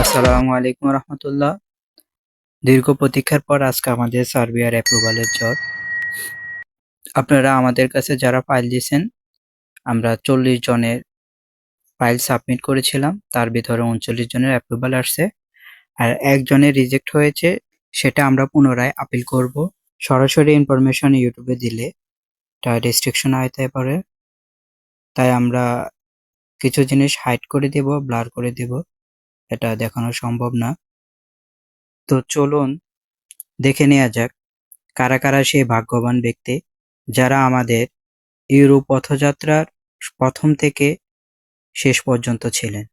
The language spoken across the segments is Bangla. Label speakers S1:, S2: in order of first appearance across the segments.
S1: আসসালামু আলাইকুম রহমতুল্লাহ। দীর্ঘ প্রতীক্ষার পর আজকে আমাদের সার্বিয়ার অ্যাপ্রুভালের জট আপনারা আমাদের কাছে যারা ফাইল দিয়েছেন, আমরা চল্লিশ জনের ফাইল সাবমিট করেছিলাম, তার ভিতরে উনচল্লিশ জনের অ্যাপ্রুভাল আসছে। আর একজনের রিজেক্ট হয়েছে, সেটা আমরা পুনরায় আপিল করব। সরাসরি ইনফরমেশন ইউটিউবে দিলে এটা রেস্ট্রিকশন আয়তায় পড়ে। তাই আমরা কিছু জিনিস হাইড করে দেব ব্লার করে দেব। এটা দেখানো সম্ভব না। তো চলুন দেখে নেওয়া যাক, কারা কারা সেই ভাগ্যবান ব্যক্তি যারা আমাদের ইউরোপ পথযাত্রার প্রথম থেকে শেষ পর্যন্ত ছিলেন।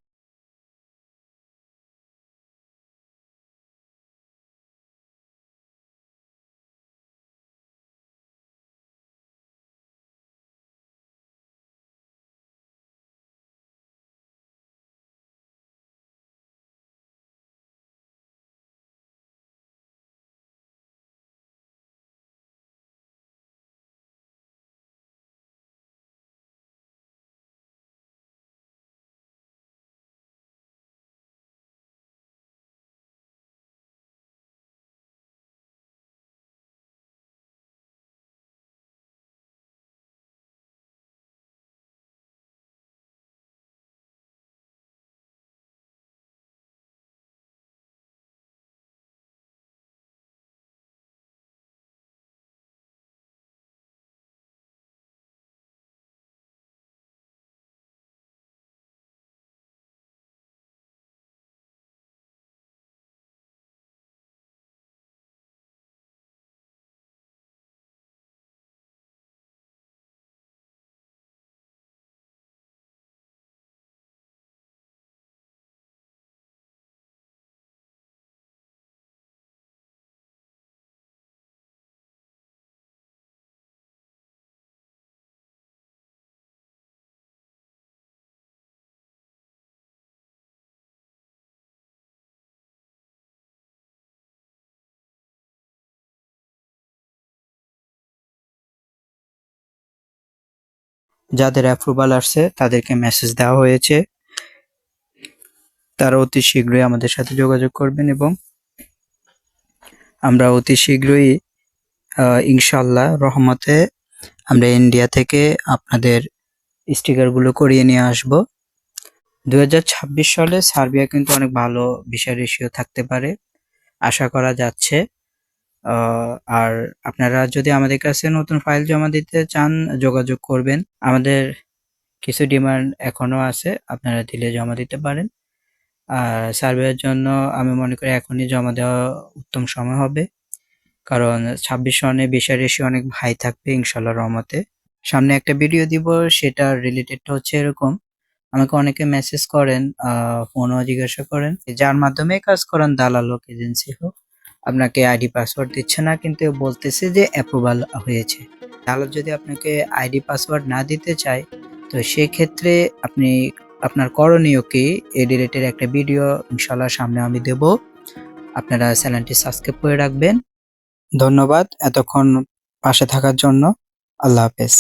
S1: যাদের অ্যাপ্রুভাল আসছে, তাদেরকে মেসেজ দেওয়া হয়েছে। তারা অতি শীঘ্রই আমাদের সাথে যোগাযোগ করবেন এবং আমরা অতি শীঘ্রই ইনশাল্লাহ রহমতে আমরা ইন্ডিয়া থেকে আপনাদের স্টিকারগুলো করিয়ে নিয়ে আসব। দুই হাজার ছাব্বিশ সালে সার্বিয়া কিন্তু অনেক ভালো ভিসা রেশিও থাকতে পারে। আশা করা যাচ্ছে আর আপনারা যদি আমাদের কাছে নতুন ফাইল জমা দিতে চান, যোগাযোগ করবেন। আমাদের কিছু ডিমান্ড এখনও আছে, আপনারা দিলে জমা দিতে পারেন। আর সার্ভের জন্য আমি মনে করি এখনই জমা দেওয়া উত্তম সময় হবে। কারণ ছাব্বিশ সনে ভিসা রেশিও অনেক হাই থাকবে ইনশাল্লাহ রহমতে। সামনে একটা ভিডিও দিব, সেটা রিলেটেডটা হচ্ছে এরকম। আমাকে অনেকে মেসেজ করেন ফোনও জিজ্ঞাসা করেন, যার মাধ্যমে কাজ করেন দালাল হোক এজেন্সি হোক। আপনাকে আইডি পাসওয়ার্ড দিচ্ছে না, কিন্তু বলতেছে যে অ্যাপ্রুভাল হয়েছে। তাহলে যদি আপনাকে আইডি পাসওয়ার্ড না দিতে চায়, তো সেই ক্ষেত্রে আপনি আপনার করণীয় কি? এই একটা ভিডিও ইনশাল্লাহ সামনে আমি দেব। আপনারা চ্যানেলটি সাবস্ক্রাইব করে রাখবেন। ধন্যবাদ এতক্ষণ পাশে থাকার জন্য। আল্লাহ হাফেজ।